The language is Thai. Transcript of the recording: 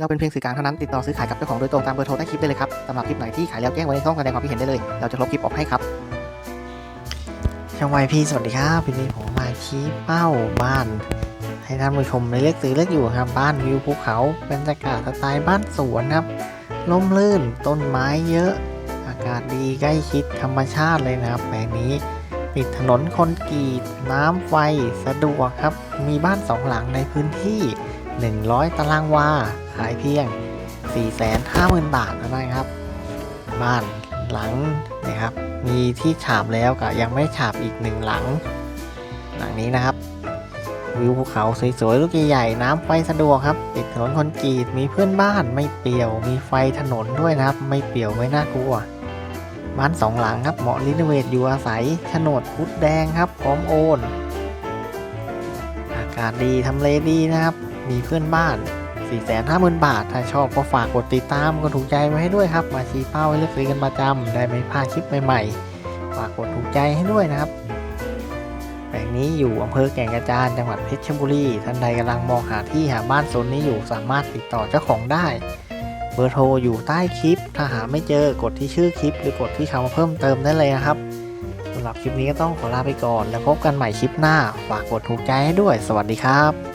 เราเป็นเพียงสื่อกลางเท่านั้นติดต่อซื้อขายกับเจ้าของโดยตรงตามเบอร์โทรใต้คลิปได้เลยครับสำหรับคลิปไหนที่ขายแล้วแจ้งไว้ในช่องแสดงความคิดเห็นได้เลย เราจะลบคลิปออกให้ครับช่องวายพี่สวัสดีครับพี่นี่ผมมาชี้เป้าบ้าน ให้ท่านผู้ชมได้เลือกซื้อเลือกอยู่ครับบ้านวิวภูเขาบรรยากาศสไตล์บ้านสวนครับร่มรื่นต้นไม้เยอะ อากาศดีใกล้ชิดธรรมชาติเลยนะครับแปลงนี้ติดถนนคนกรีตน้ำไฟสะดวกครับ มีบ้านสองหลังในพื้นที่ 100 ตารางวาายเพียง 450,000 บาทเท่านั้นครับ บ้านหลังนะครับ มีที่ฉาบแล้วกับยังไม่ฉาบอีกหนึ่งหลัง หลังนี้นะครับ วิวภูเขาสวยๆ ลูกใหญ่ๆน้ำไฟสะดวกครับ ติดถนนคอนกรีตมีเพื่อนบ้านไม่เปี่ยว มีไฟถนนด้วยนะครับ ไม่เปี่ยวไม่น่ากลัวบ้านสองหลังครับเหมาะรีโนเวทอยู่อาศัยโฉนดพุทธแดงครับพร้อมโอน อากาศดีทำเลดีนะครับ มีเพื่อนบ้าน 450,000 บาท ถ้าชอบก็ฝากกดติดตามกดถูกใจไว้ให้ด้วยครับ มาชี้เป้าให้เลือกซื้อกันประจำได้ไม่พลาดคลิปใหม่ๆ ฝากกดถูกใจให้ด้วยนะครับแปลงนี้อยู่อำเภอแก่งกระจานจังหวัดเพชรบุรี ท่านใดกำลังมองหาที่หาบ้านโซนนี้อยู่สามารถติดต่อเจ้าของได้ เบอร์โทรอยู่ใต้คลิป ถ้าหาไม่เจอกดที่ชื่อคลิป หรือกดที่คำว่าเพิ่มเติมได้เลยนะครับสำหรับคลิปนี้ก็ต้องขอลาไปก่อน แล้วพบกันใหม่คลิปหน้า ฝากกดถูกใจให้ด้วย สวัสดีครับ